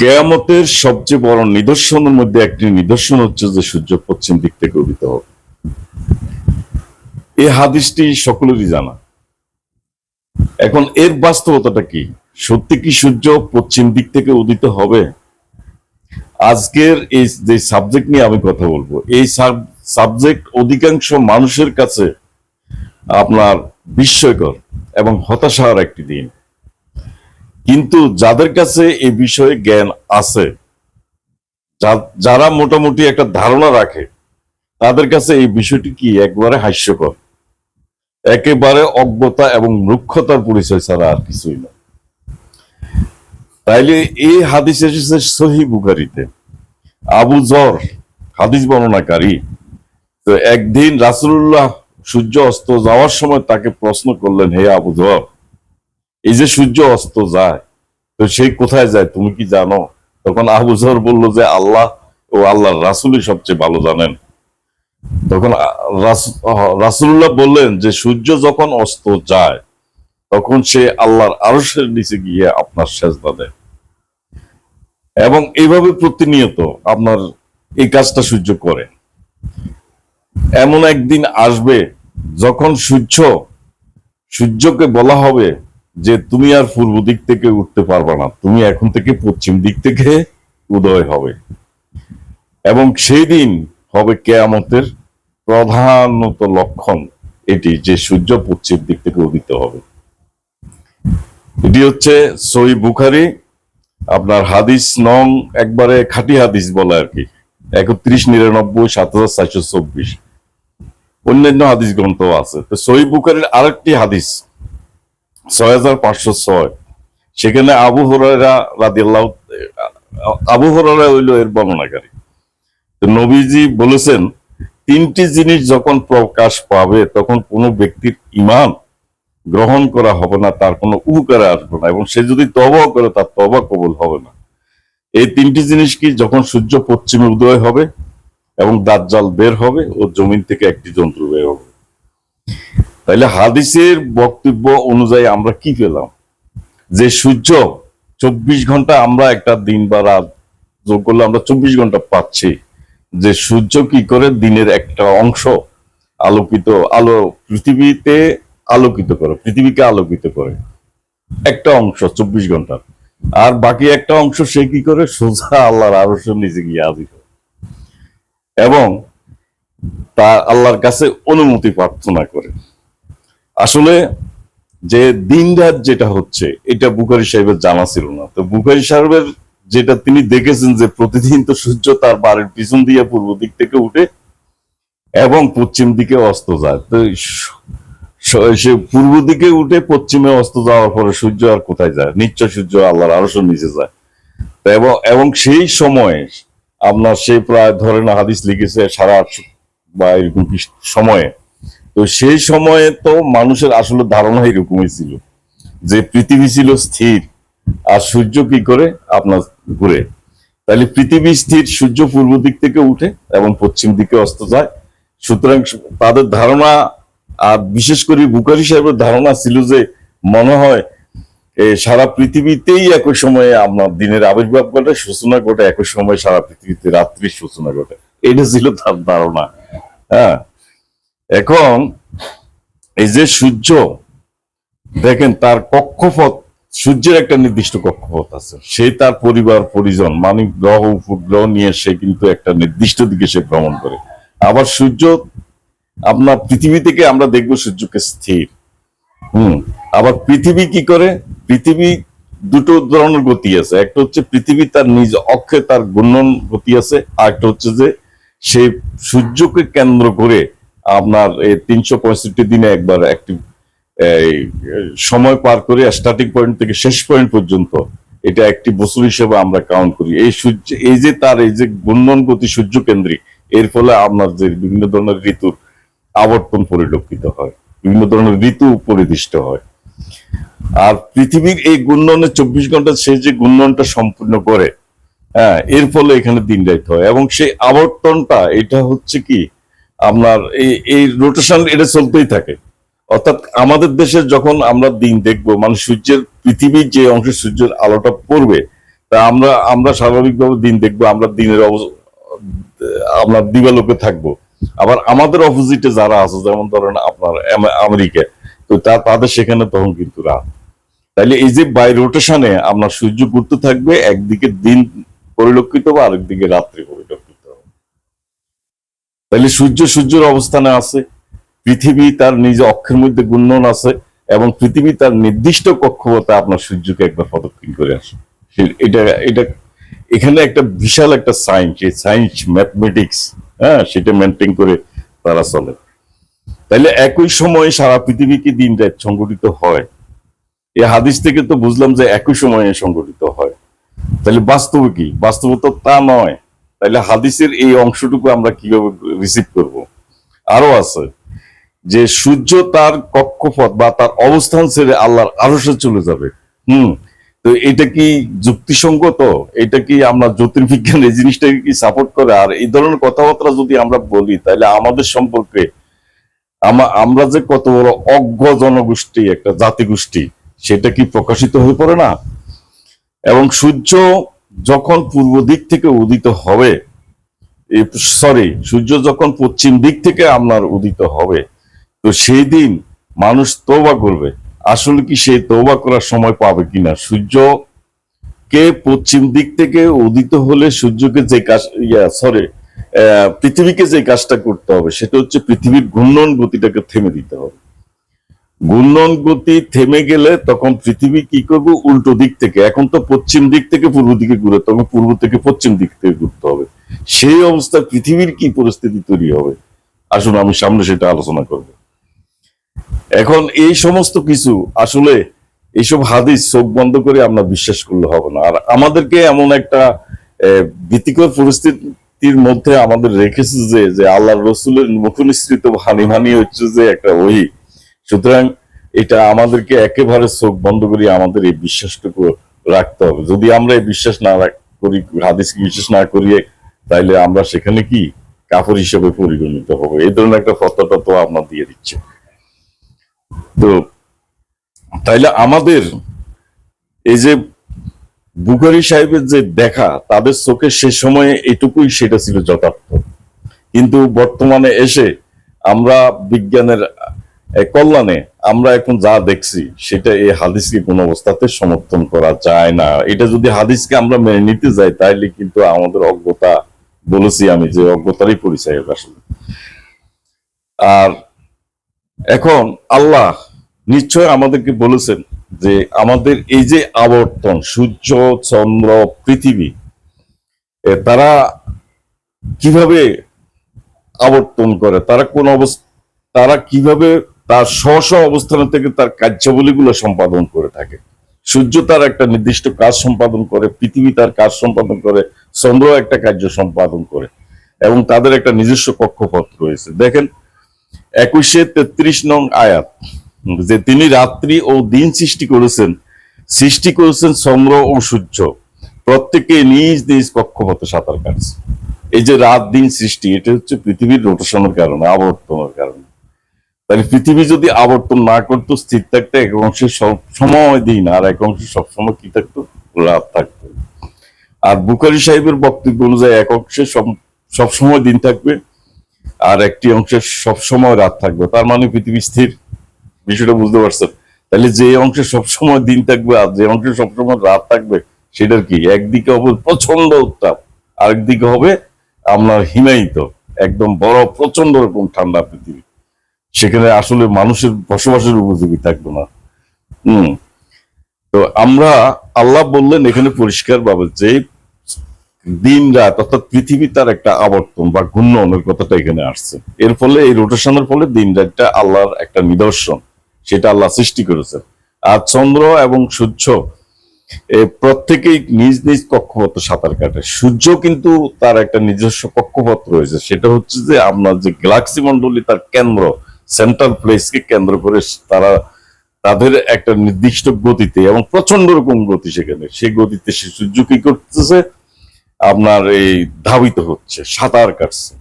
কেয়ামতের সবচেয়ে বড় নিদর্শনের মধ্যে একটি নিদর্শন হচ্ছে যে সূর্য পশ্চিম দিক থেকে উদিত হবে। এই হাদিসটি সকলেরই জানা। এখন এর বাস্তবতাটা কি? সত্যি কি সূর্য পশ্চিম দিক থেকে উদিত হবে? আজকের এই যে সাবজেক্ট নিয়ে আমি কথা বলব, এই সাবজেক্ট অধিকাংশ মানুষের কাছে আপনার বিস্ময়কর এবং হতাশার একটি দিন। কিন্তু যাদের কাছে এই বিষয়ে জ্ঞান আছে যারা মোটামুটি একটা ধারণা রাখে, তাদের কাছে এই বিষয়টি কি একবারে হাস্যকর? একেবারে অজ্ঞতা এবং মূর্খতার পরিচয় ছাড়া আর কিছুই না। তাইলে এই হাদিস এসেছে সহি বুখারিতে। আবু জর, হাদিস বর্ণনাকারী, তো একদিন রাসূলুল্লাহ সূর্য অস্ত যাওয়ার সময় তাকে প্রশ্ন করলেন, হে আবু জর, এই যে সূর্য অস্ত যায় তো সেই কোথায় যায়, তুমি কি জানো? তখন আবু বলল যে, আল্লাহ ও আল্লাহর রাসূলই সবচেয়ে ভালো জানেন। তখন রাসুল্লাহ বললেন যে, সূর্য যখন অস্ত যায়, তখন সে আল্লাহর আরশের নিচে গিয়ে আপনার সেজদা দেয়। এবং এইভাবে প্রতিনিয়ত আপনার এই কাজটা সূর্য করে। এমন একদিন আসবে, যখন সূর্য, সূর্যকে বলা হবে যে তুমি আর পূর্ব দিক থেকে উঠতে পারবে না। তুমি এখন থেকে পশ্চিম দিক থেকে উদয় হবে। এবং সেই দিন হবে কেয়ামতের প্রধানত লক্ষণ এটি, যে সূর্য পশ্চিম দিক থেকে উদিত হবে। এটি হচ্ছে সই বুখারি। আপনার হাদিস নং একবারে খাঁটি হাদিস বলে আর কি। একত্রিশ, নিরানব্বই, সাত হাজার চারশো চব্বিশ। অন্যান্য হাদিস গ্রন্থ আছে। তো সই বুখারির আরেকটি হাদিস ছয় হাজার পাঁচশো ছয়। সেখানে আবু হরাইরা রাদিয়াল্লাহ আবু হরাইরা হইল এর বর্ণনাকারী। তো নবীজি বলেছেন, তিনটি জিনিস যখন প্রকাশ পাবে, তখন কোনো ব্যক্তির ইমান গ্রহণ করা হবে না, তার কোনো উপকারে আসবে না, এবং সে যদি তবা করে, তার তবা কবল হবে না। এই তিনটি জিনিস কি যখন সূর্য পশ্চিমে উদয় হবে, এবং দাজ্জাল বের হবে, ও জমিন থেকে একটি যন্ত্র বের হবে? তাইলে হাদিসের বক্তব্য অনুযায়ী আমরা কি পেলাম? যে সূর্য, চব্বিশ ঘণ্টা আমরা একটা দিন বা রাত যোগ করলে আমরা চব্বিশ ঘণ্টা পাচ্ছি। যে সূর্য কি করে? দিনের একটা অংশ আলোকিত, আলো পৃথিবীতে আলোকিত করে, পৃথিবীকে আলোকিত করে। একটা অংশ, চব্বিশ ঘণ্টা। আর বাকি একটা অংশ সে কি করে? সোজা আল্লাহর আরশের নিচে গিয়ে হাজির হয়। এবং তা আল্লাহর কাছে অনুমতি প্রার্থনা করে। আসলে যে দিন রাত যেটা হচ্ছে, এটা বুখারি সাহেবের জানা ছিল না। তো বুখারি সাহেবের যেটা তিনি দেখেছেন যে প্রতিদিন তো সূর্য তার বাড়ির পিছন দিয়ে পূর্ব দিক থেকে উঠে এবং পশ্চিম দিকে অস্ত যায়। তো স- পূর্ব দিকে উঠে পশ্চিমে অস্ত যাওয়ার পরে সূর্য আর কোথায় যায়? নিশ্চয় সূর্য আল্লাহর আরও নিচে যায়। এবং এবং সেই সময়ে আপনার সে প্রায় ধরেন হাদিস লিখেছে সারা বা এরকম সময়ে তো সেই সময়ে তো মানুষের আসলে ধারণা এরকমই ছিল যে পৃথিবী ছিল স্থির, আর সূর্য কি করে? আপনার ঘুরে। তাহলে পৃথিবী স্থির, সূর্য পূর্ব দিক থেকে উঠে এবং পশ্চিম দিকে অস্ত যায়। সুতরাং তাদের ধারণা, আর বিশেষ করে বুকারি সাহেবের ধারণা ছিল যে মনে হয় সারা পৃথিবীতেই একই সময়ে আপনার দিনের আবির্ভাব ঘটে, সূচনা ঘটে, একই সময় সারা পৃথিবীতে রাত্রির সূচনা ঘটে। এটা ছিল তার ধারণা। হ্যাঁ। এখন এই যে সূর্য, দেখেন তার কক্ষপথ, সূর্যের একটা নির্দিষ্ট কক্ষপথ আছে। সে তার পরিবার, পরিজন মানে গ্রহ, উপগ্রহ নিয়ে সে কিন্তু একটা নির্দিষ্ট দিকে সে ভ্রমণ করে। আবার সূর্য, আপনার পৃথিবী থেকে আমরা দেখব সূর্যকে স্থির। হুম, আবার পৃথিবী কি করে? পৃথিবী দুটো ধরনের গতি আছে। একটা হচ্ছে পৃথিবী তার নিজ অক্ষে তার ঘূর্ণন গতি আছে, আর একটা হচ্ছে যে সে সূর্যকে কেন্দ্র করে আপনার এই তিনশো পঁয়ষট্টি দিনে একবার একটি সময় পার করে স্টার্টিং পয়েন্ট থেকে শেষ পয়েন্ট পর্যন্ত এটা একটি বছর হিসেবে আমরা কাউন্ট করি। এই সূর্য, এই যে তার, এই যে ঘূর্ণন গতি সূর্য কেন্দ্রিক, এর ফলে আপনার যে বিভিন্ন ধরনের ঋতুর আবর্তন পরিলক্ষিত হয়, বিভিন্ন ধরনের ঋতু পরিদিষ্ট হয়। আর পৃথিবীর এই ঘূর্ণনের চব্বিশ ঘণ্টা সে যে ঘূর্ণনটা সম্পূর্ণ করে হ্যাঁ এর ফলে এখানে দিন রাত হয় এবং সেই আবর্তনটা, এটা হচ্ছে কি আপনার এই এই রোটেশন এটা চলতেই থাকে। অর্থাৎ আমাদের দেশে যখন আমরা দিন দেখব মানে সূর্যের, পৃথিবীর যে অংশে সূর্যের আলোটা পড়বে, তা আমরা আমরা স্বাভাবিকভাবে দিন দেখব, আমরা দিনের আপনার দিবালোকে থাকব। আবার আমাদের অপোজিটে যারা আছে, যেমন ধরেন আপনার আম- আমেরিকা, তো তা- তাদের সেখানে তখন কিন্তু রাত। তাইলে এই যে বাই রোটেশনে আপনার সূর্য ঘুরতে থাকবে, একদিকে দিন পরিলক্ষিত হবে আরেকদিকে রাত্রি পরিলক্ষিত। তাইলে সূর্য সূর্যের অবস্থানে আছে, পৃথিবী তার নিজ অক্ষের মধ্যে গুণন আছে, এবং পৃথিবী তার নির্দিষ্ট কক্ষপথে আপনার সূর্যকে একবার প্রদক্ষিণ করে আসে। এটা এটা এখানে একটা বিশাল একটা সায়েন্স এই সায়েন্স ম্যাথমেটিক্স হ্যাঁ সেটা মেনটেন করে তারা চলে। তাইলে একই সময়ে সারা পৃথিবীকে দিন রাত সংগঠিত হয়। এই হাদিস থেকে তো বুঝলাম যে একই সময়ে সংগঠিত হয়। তাহলে বাস্তবে কি? বাস্তবে তো তা নয়। তাহলে হাদিসের এই অংশটুকু আমরা কীভাবে রিসিভ করব? আরও আছে যে সূর্য তার কক্ষপথ বা তার অবস্থান ছেড়ে আল্লাহর আরশে চলে যাবে। হুম, তো এটা কি যুক্তিসঙ্গত? এটা কি আমরা জ্যোতির্বিজ্ঞান এই জিনিসটাকে কি সাপোর্ট করে? আর এই ধরনের কথাবার্তা যদি আমরা বলি তাহলে আমাদের সম্পর্কে আমরা যে কত বড় অজ্ঞ জনগোষ্ঠী, একটা জাতিগোষ্ঠী, সেটা কি প্রকাশিত হয়ে পড়ে না? এবং সূর্য যখন পূর্ব দিক থেকে উদিত হবে সরি সূর্য যখন পশ্চিম দিক থেকে আপনার উদিত হবে, তো সেই দিন মানুষ তৌবা করবে। আসলে কি সেই তৌবা করার সময় পাবে কিনা? সূর্য কে পশ্চিম দিক থেকে উদিত হলে সূর্যকে যে কাজ, ইয়া সরি পৃথিবীকে যে কাজটা করতে হবে, সেটা হচ্ছে পৃথিবীর ঘূর্ণন গতিটাকে থেমে দিতে হবে। ঘূর্ণন গতি থেমে গেলে তখন পৃথিবী কি করবে? উল্টো দিক থেকে। এখন তো পশ্চিম দিক থেকে পূর্ব দিকে ঘুরে, তখন পূর্ব থেকে পশ্চিম দিক থেকে ঘুরতে হবে। সেই অবস্থা পৃথিবীর কি পরিস্থিতি তৈরি হবে? আসুন, আমি সামনে সেটা আলোচনা করব। এখন এই সমস্ত কিছু, আসলে এইসব হাদিস চোখ বন্ধ করে আমরা বিশ্বাস করলে হবে না। আর আমাদেরকে এমন একটা ভীতিকর পরিস্থিতির মধ্যে আমাদের রেখেছে যে যে আল্লাহ রসুলের মুখনিসৃত হানি হানি হচ্ছে যে একটা ওই সুতরাং এটা আমাদেরকে একেবারে চোখ বন্ধ করে আমাদের এই বিশ্বাসটুকু রাখতে হবে। যদি আমরা এই বিশ্বাস না করি, হাদিসকে বিশ্বাস না করি তাইলে আমরা সেখানে কি? কাপড় হিসেবে পরিগণিত হবে। এই ধরনের একটা ফতোটা তো আপনার দিয়ে দিচ্ছে। তো তাইলে আমাদের এই যে বুখারি সাহেবের যে দেখা, তাদের চোখে সে সময়ে এটুকুই সেটা ছিল যথার্থ। কিন্তু বর্তমানে এসে আমরা বিজ্ঞানের কল্যাণে আমরা এখন যা দেখছি, সেটা এই হাদিসকে কোনো অবস্থাতে সমর্থন করা যায় না। এটা যদি হাদিসকে আমরা মেনে নিতে যাই তাহলে কিন্তু আমাদের অজ্ঞতা বলেছি আমি, যে অজ্ঞতারই পরিচয় আসলে। আর এখন আল্লাহ নিশ্চয় আমাদেরকে বলেছেন যে আমাদের এই যে আবর্তন, সূর্য, চন্দ্র, পৃথিবী তারা কীভাবে আবর্তন করে, তারা কোন অবস্থা, তারা কীভাবে তার স্ব স্ব অবস্থান থেকে তার কার্যাবলীগুলো সম্পাদন করে থাকে। সূর্য তার একটা নির্দিষ্ট কাজ সম্পাদন করে, পৃথিবী তার কাজ সম্পাদন করে, চন্দ্র একটা কার্য সম্পাদন করে এবং তাদের একটা নিজস্ব কক্ষপথ রয়েছে। দেখেন, একুশে তেত্রিশ নং আয়াত, যে তিনি রাত্রি ও দিন সৃষ্টি করেছেন সৃষ্টি করেছেন চন্দ্র ও সূর্য। প্রত্যেকে নিজ নিজ কক্ষপথে সাঁতার কাটছে। এই যে রাত, দিন সৃষ্টি, এটা হচ্ছে পৃথিবীর রোটেশনের কারণে, আবর্তনের কারণে। তাহলে পৃথিবী যদি আবর্তন না করতো, স্থির থাকতো এক অংশে সময় দিন আর এক অংশে সবসময় কি থাকতো? রাত থাকতো। আর বুখারি সাহেবের বক্তব্য অনুযায়ী এক অংশে সব, সবসময় দিন থাকবে, আর একটি অংশে সবসময় রাত থাকবে। তার মানে পৃথিবী স্থির। বিষয়টা বুঝতে পারছেন? তাহলে যে অংশে সবসময় দিন থাকবে আর যে অংশে সবসময় রাত থাকবে, সেটার কি? একদিকে হবে প্রচণ্ড উত্তাপ, আরেকদিকে হবে আপনার হিমায়িত, একদম বড় প্রচণ্ড রকম ঠান্ডা পৃথিবী। সেখানে আসলে মানুষের বসবাসের উপযোগী থাকবে না। হম। তো আমরা, আল্লাহ বললেন এখানে পরিষ্কার ভাবে যে দিন রাত অর্থাৎ পৃথিবী তার একটা আবর্তন বা ঘূর্ণনের কথাটা এখানে আসছে। এর ফলে, এই রোটেশনের ফলে দিন রাতটা আল্লাহর একটা নিদর্শন, সেটা আল্লাহ সৃষ্টি করেছেন। আর চন্দ্র এবং সূর্য প্রত্যেকেই নিজ নিজ কক্ষপথ সাঁতার কাটে। সূর্য কিন্তু তার একটা নিজস্ব কক্ষপথ রয়েছে। সেটা হচ্ছে যে আপনার যে গ্যালাক্সি মন্ডলী তার কেন্দ্র সেন্ট্রাল প্লেসকে কেন্দ্র করে তারা তাদের একটা নির্দিষ্ট গতিতে এবং প্রচণ্ড রকম গতি সেখানে। সেই গতিতে সে সূর্য কি করতেছে? আপনার এই ধাবিত হচ্ছে, সাঁতার কাটছে।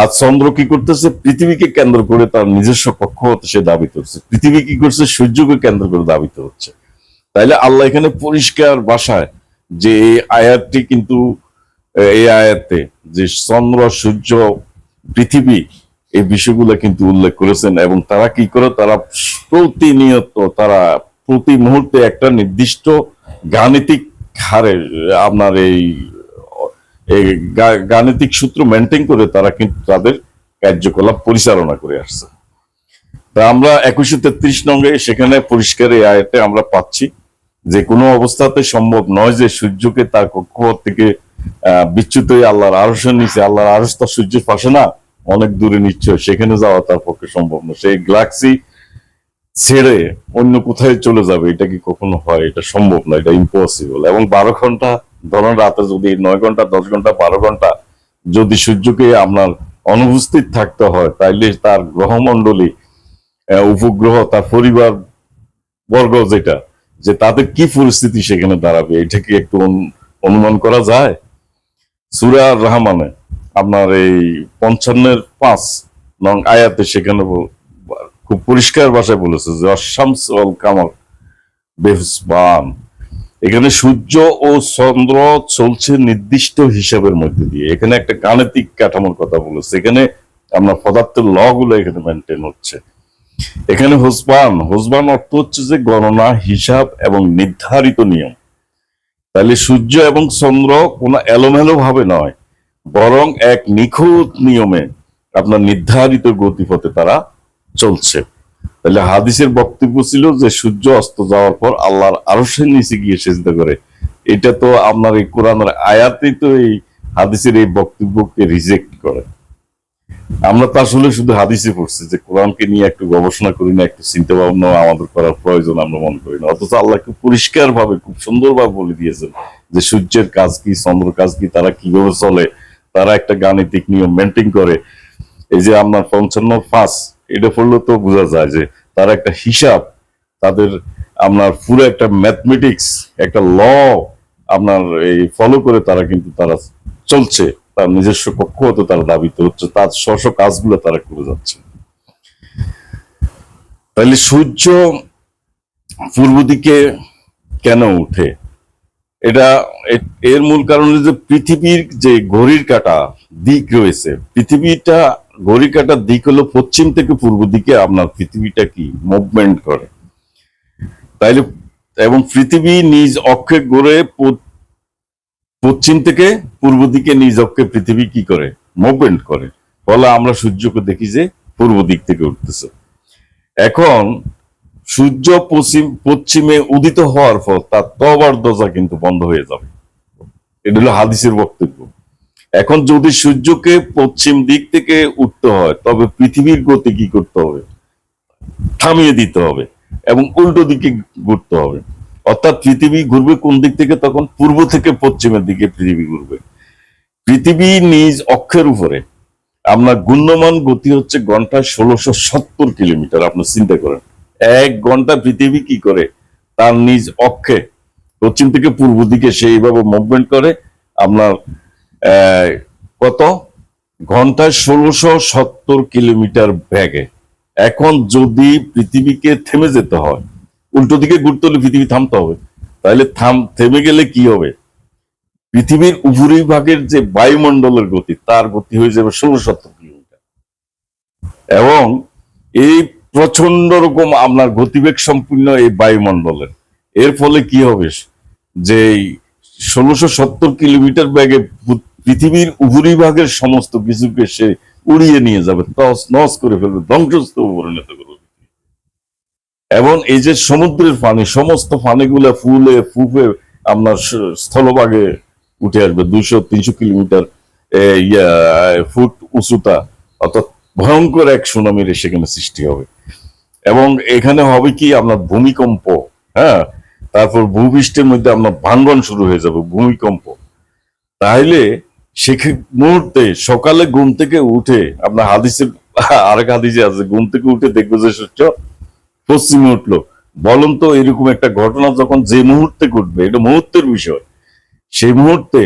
আর চন্দ্র কি করতেছে? পৃথিবীকে কেন্দ্র করে তার নিজস্ব কক্ষপথে সে দাবিত হচ্ছে। পৃথিবী কি করছে? সূর্যকে কেন্দ্র করে দাবিত হচ্ছে। তাইলে আল্লাহ এখানে পরিষ্কার বাসায় যে এই আয়াতটি কিন্তু, এই আয়াতে যে চন্দ্র, সূর্য, পৃথিবী এই বিষয়গুলো কিন্তু উল্লেখ করেছেন এবং তারা কি করে? তারা প্রতিনিয়ত তারা প্রতি মুহূর্তে একটা নির্দিষ্ট গাণিতিক হারে আপনার এই গাণিতিক সূত্র মেনটেন করে তারা কিন্তু তাদের কার্যকলাপ পরিচালনা করে আসছে। তা আমরা একুশশো তেত্রিশ নঙ্গে সেখানে পরিষ্কার এই আয়তে আমরা পাচ্ছি যে কোনো অবস্থাতে সম্ভব নয় যে সূর্যকে তার কক্ষপথ থেকে আহ, বিচ্যুত আল্লাহর আরসের নিচে আল্লাহর আরস তার সূর্যের পাশে না অনেক দূরে নিশ্চয়, সেখানে যাওয়া তার পক্ষে সম্ভব না। সেই গ্যালাক্সি ছেড়ে অন্য কোথায় চলে যাবে, এটা কি কখনো হয়? এটা সম্ভব না, এটা ইম্পসিবল এবং বারো ঘণ্টা ধরুন রাতে যদি নয় ঘণ্টা, দশ ঘণ্টা, বারো ঘণ্টা যদি সূর্যকে আপনার অনুপস্থিত থাকতে হয়, তাইলে তার গ্রহমণ্ডলী উপগ্রহ, তার পরিবার বর্গ যেটা, যে তাদের কি পরিস্থিতি সেখানে দাঁড়াবে, এটা কি একটু অনুমান করা যায়? সুরা রহমানে আপনার এই পঞ্চান্নের পাঁচ নং আয়াতে সেখানে খুব পরিষ্কার ভাষায় বলেছে যে অশামস ওয়াল কামার বেহসবান। এখানে সূর্য ও চন্দ্র চলছে নির্দিষ্ট হিসাবের মধ্যে দিয়ে। এখানে একটা গাণিতিক কাঠামোর কথা বলেছে। এখানে আপনার পদার্থের ল গুলো এখানে মেনটেন হচ্ছে। এখানে হোসবান হোসবান অর্থ হচ্ছে যে গণনা, হিসাব এবং নির্ধারিত নিয়ম। তাহলে সূর্য এবং চন্দ্র কোনো এলোমেলো ভাবে নয়। বরং এক নিখুঁত নিয়মে আপনার নির্ধারিত গতিপথে তারা চলছে। তাহলে হাদিসের বক্তব্য ছিল যে, সূর্য অস্ত যাওয়ার পর আল্লাহর আরশের নিচে গিয়ে সেজদা করে। এটা তো আপনার এই কোরআনের আয়াতেই তো এই হাদিসের এই বক্তব্যকে রিজেক্ট করে। আমরা তো আসলে শুধু হাদিসে পড়ছি যে, কোরআনকে নিয়ে একটু গবেষণা করি না, একটু চিন্তা ভাবনা আমাদের করার প্রয়োজন আমরা মনে করি না। অথচ আল্লাহ খুব পরিষ্কার ভাবে খুব সুন্দর ভাবে বলে দিয়েছেন যে, সূর্যের কাজ কি চন্দ্র কাজ কি, তারা কীভাবে চলে তারা একটা গাণিতিক নিয়ম মেনটেন করে। এই যে আপনার পঞ্চান্ন পাঁচ, এটা পড়লে তো বোঝা যায় যে তারা একটা হিসাব, তাদের আপনার পুরো একটা ম্যাথমেটিক্স একটা ল আপনার এই ফলো করে তারা কিন্তু তারা চলছে। তার নিজস্ব কক্ষ হতে তারা দাবিত হচ্ছে, তার স্ব কাজগুলো তারা করে যাচ্ছে। তাহলে সূর্য পূর্ব দিকে কেন উঠে? এটা এর মূল কারণ যে পৃথিবীর যে ঘড়ির কাটা দিক রয়েছে, পৃথিবীটা ঘড়ির কাটার দিক হলো পশ্চিম থেকে পূর্ব দিকে, আপনার পৃথিবীটা কি মুভমেন্ট করে। তাইলে, এবং পৃথিবী নিজ অক্ষে প- পশ্চিম থেকে পূর্ব দিকে নিজ অক্ষে পৃথিবী কি করে? মুভমেন্ট করে। ফলে আমরা সূর্যকে দেখি যে পূর্ব দিক থেকে উঠতেছে। এখন সূর্য পশ্চিম পশ্চিমে উদিত হওয়ার পর তার তবার দরজা কিন্তু বন্ধ হয়ে যাবে। এটা হলো হাদিসের বক্তব্য। এখন যদি সূর্যকে পশ্চিম দিক থেকে উঠতে হয়, তবে পৃথিবীর গতি কি করতে হবে? থামিয়ে দিতে হবে এবং উল্টো দিকে ঘুরতে হবে। অর্থাৎ পৃথিবী ঘুরবে কোন দিক থেকে? তখন পূর্ব থেকে পশ্চিমের দিকে পৃথিবী ঘুরবে। পৃথিবী নিজ অক্ষের উপরে। আপনার গুণ্যমান গতি হচ্ছে ঘন্টায় ষোলোশো সত্তর কিলোমিটার। আপনি চিন্তা করেন। এক ঘণ্টা পৃথিবী কি করে? তার নিজ অক্ষে। পশ্চিম থেকে পূর্ব দিকে সেইভাবে মুভমেন্ট করে। আপনার কত? ঘন্টায় ষোলোশো সত্তর কিলোমিটার ব্যাগে এখন যদি পৃথিবীকে থেমে যেতে হয়, উল্টো দিকে ঘুরতে হলে পৃথিবী থামতে হবে। তাহলে থাম, থেমে গেলে কি হবে? পৃথিবীর উপরিভাগের যে বায়ুমণ্ডলের গতি, তার গতি হয়ে যাবে ষোলো সত্তর কিলোমিটার। এবং এই প্রচণ্ড রকম আপনার গতিবেগ সম্পূর্ণ এই বায়ুমণ্ডলের এর ফলে কি হবে? যে ষোলোশো সত্তর কিলোমিটার ব্যাগে পৃথিবীর উপরিভাগের সমস্ত কিছুকে সে উড়িয়ে নিয়ে যাবে, তস, নস করে ফেলবে, ধ্বংসস্তূপে পরিণত করবে। এবং এই যে সমুদ্রের পানি, সমস্ত পানিগুলা ফুলে ফুফে আপনার স্থলভাগে উঠে আসবে। দুইশো, তিনশো কিলোমিটার ফুট উঁচুতা, অর্থাৎ ভয়ঙ্কর এক সুনামির সেখানে সৃষ্টি হবে। এবং এখানে হবে কি? আপনার ভূমিকম্প হ্যাঁ? তারপর ভূপৃষ্ঠের মধ্যে আপনার ভাঙ্গন শুরু হয়ে যাবে, ভূমিকম্প। তাহলে সেখানে মুহূর্তে সকালে ঘুম থেকে উঠে আপনার হাদিসে আরেক হাদিসে আছে, ঘুম থেকে উঠে দেখবে যে সূর্য পশ্চিমে উঠল। বলুন তো এরকম একটা ঘটনা যখন যে মুহূর্তে ঘটবে, এটা মুহূর্তের বিষয়। সেই মুহূর্তে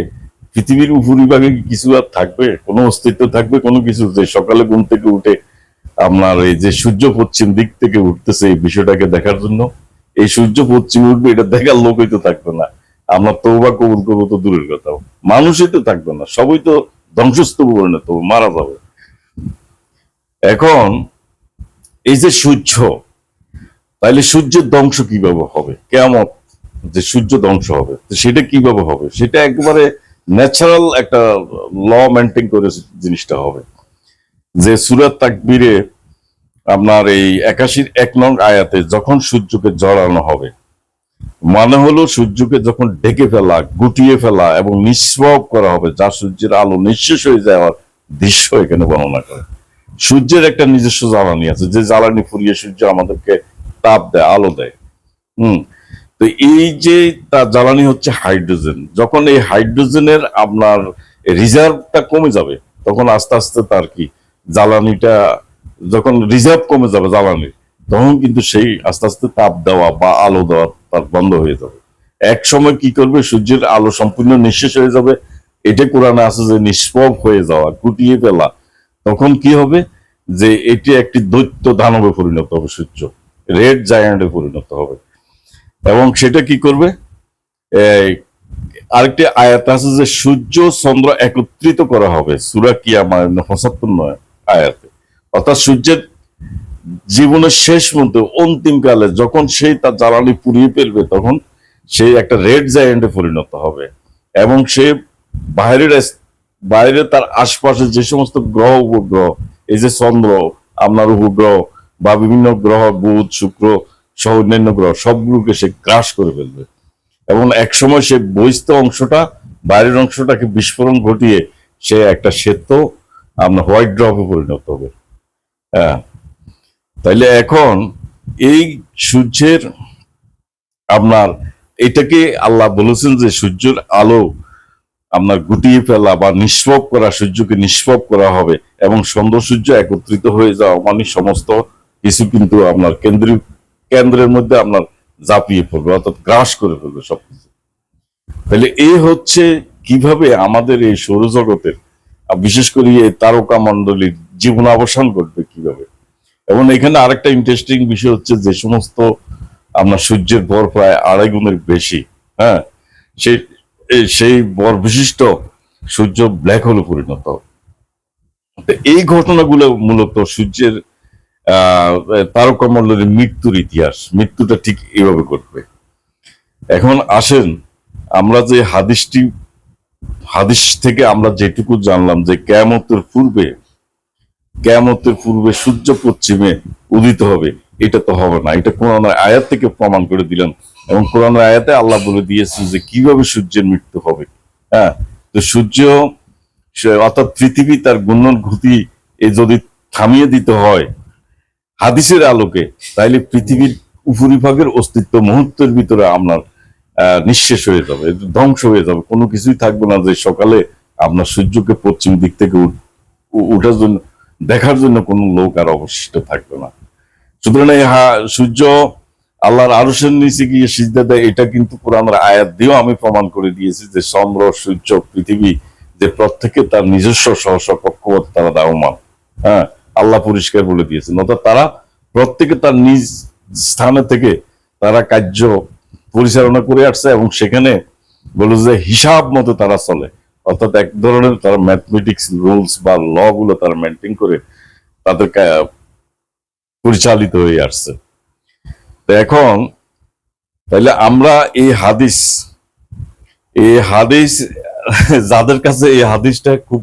পৃথিবীর উপরিভাগে কিছু আর থাকবে? কোনো অস্তিত্ব থাকবে? কোনো কিছু যে সকালে ঘুম থেকে উঠে আপনার এই যে সূর্য পশ্চিম দিক থেকে উঠতেছে এই বিষয়টাকে দেখার জন্য। এই সূর্য পশ্চিম উঠবে এটা দেখার লোকই তো থাকবে না। আমরা তৌবা কবুল করব তো দূরের কথা মানুষই তো থাকবে না। সবই তো ধ্বংসস্তূপ হবে, মারা যাবে। এখন এই যে সূর্য তাইলে সূর্যের ধ্বংস কীভাবে হবে? কেমন যে সূর্য ধ্বংস হবে তো সেটা কীভাবে হবে? সেটা একবারে ন্যাচারাল একটা ল মেনটেন করে জিনিসটা হবে। যে সুরাত তাকবীরে আপনার এই একাশির এক নং আয়াতে যখন সূর্যকে জড়ানো হবে মানে হলো সূর্যকে যখন ডেকে ফেলা, গুটিয়ে ফেলা এবং নিষ্প্রভ করা হবে, যা সূর্যের আলো নিঃশেষ হয়ে যাওয়ার দৃশ্য এখানে বর্ণনা করে। সূর্যের একটা নিজস্ব জ্বালানি আছে, যে জ্বালানি ফুরিয়ে সূর্য আমাদেরকে তাপ দেয়, আলো দেয়। হুম তো এই যে তার জ্বালানি হচ্ছে হাইড্রোজেন, যখন এই হাইড্রোজেনের আপনার রিজার্ভটা কমে যাবে, তখন আস্তে আস্তে তার কি জ্বালানিটা, যখন রিজার্ভ কমে যাবে জ্বালানির তখন কিন্তু সেই আস্তে আস্তে তাপ দেওয়া বা আলো দেওয়া তার বন্ধ হয়ে যাবে। এক সময় কি করবে? সূর্যের আলো সম্পূর্ণ নিঃশেষ হয়ে যাবে। এটা কোরআনে আছে যে নিষ্প্রভ হয়ে যাওয়া, গুটিয়ে ফেলা। তখন কি হবে? যে এটি একটি দৈত্য দানবে পরিণত হবে সূর্য। রেড জায়ান্টে পরিণত হবে। এবং সেটা কি করবে? আরেকটি আয়াত আছে যে, সূর্য চন্দ্র একত্রিত করা হবে। সুরা কিয়ামা পঁচাত্তর নয় আয়াতে। অর্থাৎ সূর্যের জীবনের শেষ মধ্যে অন্তিম কালে যখন সেই তার জ্বালানি পুড়িয়ে ফেলবে, তখন সেই একটা রেড জায়ান্টে পরিণত হবে। এবং সে বাইরের বাইরে তার আশপাশে যে সমস্ত গ্রহ, উপগ্রহ, এই যে চন্দ্র, আপনার উপগ্রহ বা বিভিন্ন গ্রহ, বুধ, শুক্র সহ অন্যান্য গ্রহ, সবগুলোকে সে গ্রাস করে ফেলবে। এবং এক সময় সে বহিস্থ অংশটা, বাইরের অংশটাকে বিস্ফোরণ ঘটিয়ে সে একটা শ্বেত আপনার হোয়াইট ড্রপে পরিণত হবে। হ্যাঁ। তাইলে এখন এই সূর্যের আপনার, এটাকে আল্লাহ বলেছেন যে সূর্যের আলো আপনার গুটিয়ে ফেলা বা নিষ্পক করা, সূর্যকে নিষ্পক করা হবে এবং সন্ধ্যা সূর্য একত্রিত হয়ে যাওয়া মানে সমস্ত কিছু কিন্তু আপনার কেন্দ্রীয় কেন্দ্রের মধ্যে আপনার জাপিয়ে পড়বে, অর্থাৎ গ্রাস করে ফেলবে সবকিছু। তাহলে এই হচ্ছে কীভাবে আমাদের এই সৌরজগতের বিশেষ করে এই তারকা মন্ডলীর জীবন অবসান ঘটবে কীভাবে? এবং এখানে আরেকটা ইন্টারেস্টিং বিষয় হচ্ছে যে সমস্ত আপনার সূর্যের ভর প্রায় আড়াই গুণের বেশি হ্যাঁ? সেই সেই বর বিশিষ্ট সূর্য ব্ল্যাক হোলে পরিণত এই ঘটনাগুলো মূলত সূর্যের তারকামণ্ডলের মৃত্যুর ইতিহাস, মৃত্যুটা ঠিক এইভাবে করবে এখন আসেন, আমরা যে হাদিসটি, হাদিস থেকে আমরা যেটুকু জানলাম যে কেয়ামতের পূর্বে কেয়ামতের পূর্বে সূর্য পশ্চিমে উদিত হবে, এটা তো হবে না। এটা কোরআনের আয়াত থেকে প্রমাণ করে দিলেন এবং কোরআনের আয়াতে আল্লাহ বলে দিয়েছে যে কীভাবে সূর্যের মৃত্যু হবে। হ্যাঁ তো সূর্য অর্থাৎ পৃথিবী তার গুণন গতি যদি থামিয়ে দিতে হয় হাদিসের আলোকে তাইলে পৃথিবীর উপরিভাগের অস্তিত্ব মুহূর্তের ভিতরে আপনার নিঃশেষ হয়ে যাবে ধ্বংস হয়ে যাবে। কোনো কিছুই থাকবে না যে সকালে আপনার সূর্যকে পশ্চিম দিক থেকে উঠার জন্য, দেখার জন্য কোনো লোক আর অবশিষ্ট থাকবে না। সুতরাং এই সূর্য আল্লাহর আরশের নিচে গিয়ে সিজদা দেয়, এটা কিন্তু কোরআনের আয়াত দিয়েও আমি প্রমাণ করে দিয়েছি যে চন্দ্র, সূর্য, পৃথিবী যে প্রত্যেকে তার নিজস্ব সহস পক্ষপাত, তারা দাহমান হ্যাঁ? আল্লাহ পরিষ্কার বলে দিয়েছেন। অর্থাৎ তারা প্রত্যেকে তার নিজ স্থানে থেকে তারা কার্য পরিচালনা করে আসছে এবং সেখানে বলে যে হিসাব মতো তারা চলে। অর্থাৎ এক ধরনের তারা ম্যাথমেটিক্স রুলস বা ল গুলো তারা মেনটেন করে তাদের পরিচালিত হয়ে আসছে। তো এখন তাহলে আমরা এই হাদিস এই হাদিস, যাদের কাছে এই হাদিসটা খুব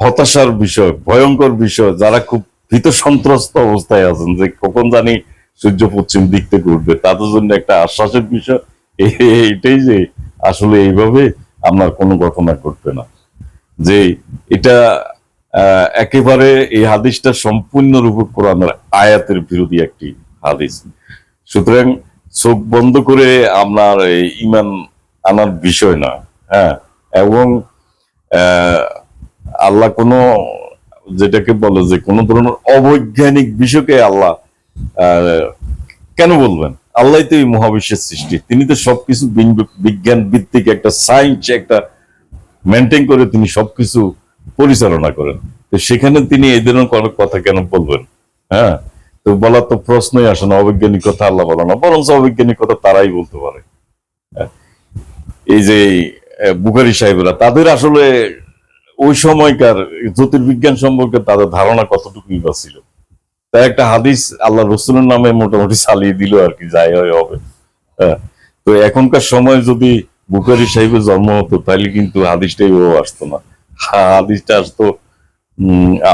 হতাশার বিষয়, ভয়ঙ্কর বিষয়, যারা খুব ভীত সন্ত্রস্ত অবস্থায় আছেন যে কখন জানি সূর্য পশ্চিম দিক থেকে উঠবে। তাদের জন্য একটা আশ্বাসের বিষয়। এটাই যে আসলে এইভাবে আপনার কোনো ঘটনা ঘটবে না। যে এটা একেবারে এই হাদিসটা সম্পূর্ণ সম্পূর্ণরূপে কোরআনের আয়াতের বিরোধী একটি হাদিস। সুতরাং চোখ বন্ধ করে আপনার ইমান আনার বিষয় না হ্যাঁ? এবং আল্লাহ কোনো, যেটাকে বলে যে কোনো ধরনের অবৈজ্ঞানিক বিষয়কে আল্লাহ কেন বলবেন? আল্লাহ তো এই মহাবিশ্বের সৃষ্টি। তিনি তো সবকিছু বিজ্ঞান ভিত্তিক একটা সায়েন্স একটা মেনটেন করে তিনি সবকিছু পরিচালনা করেন। তো সেখানে তিনি এই ধরনের কথা কেন বলবেন? হ্যাঁ? তো বলার তো প্রশ্নই আসে না, অবৈজ্ঞানিক কথা আল্লাহ বলে না, বরঞ্চ অবৈজ্ঞানিক কথা তারাই বলতে পারে। হ্যাঁ। এই যে বুখারি সাহেবরা, তাদের আসলে ওই সময়কার জ্যোতির্বিজ্ঞান সম্পর্কে তাদের ধারণা কতটুকুই বা ছিল তাই একটা হাদিস আল্লাহ রসুলের নামে মোটামুটি চালিয়ে দিল আর কি, যাই হয় হবে। হ্যাঁ। তো এখনকার সময় যদি বুখারি সাহেবের জন্ম হতো, তাহলে কিন্তু হাদিসটাই ও আসতো না। হাদিসটা আসতো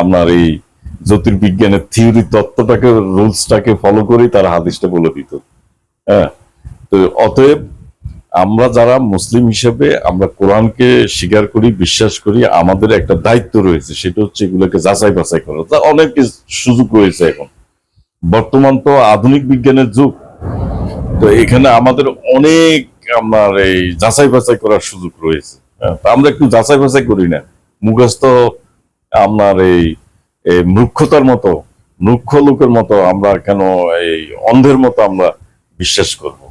আপনার এই জ্যোতির্বিজ্ঞানের থিওরি তত্ত্বটাকে, রুলসটাকে ফলো করে তারা হাদিসটা বলে দিত। হ্যাঁ তো অতএব আমরা যারা মুসলিম হিসেবে আমরা কোরআনকে স্বীকার করি বিশ্বাস করি আমাদের একটা দায়িত্ব রয়েছে সেটা হচ্ছে এগুলোকে যাচাই বাছাই করা। তা অনেক সুযোগ রয়েছে এখন। বর্তমান তো আধুনিক বিজ্ঞানের যুগ। তো এখানে আমাদের অনেক আপনার এই যাচাই বাছাই করার সুযোগ রয়েছে। হ্যাঁ, আমরা একটু যাচাই বাছাই করি না। মুখস্থ আপনার এই মূর্খতার মতো মূর্খ লোকের মতো আমরা কেন এই অন্ধের মতো আমরা বিশ্বাস করব?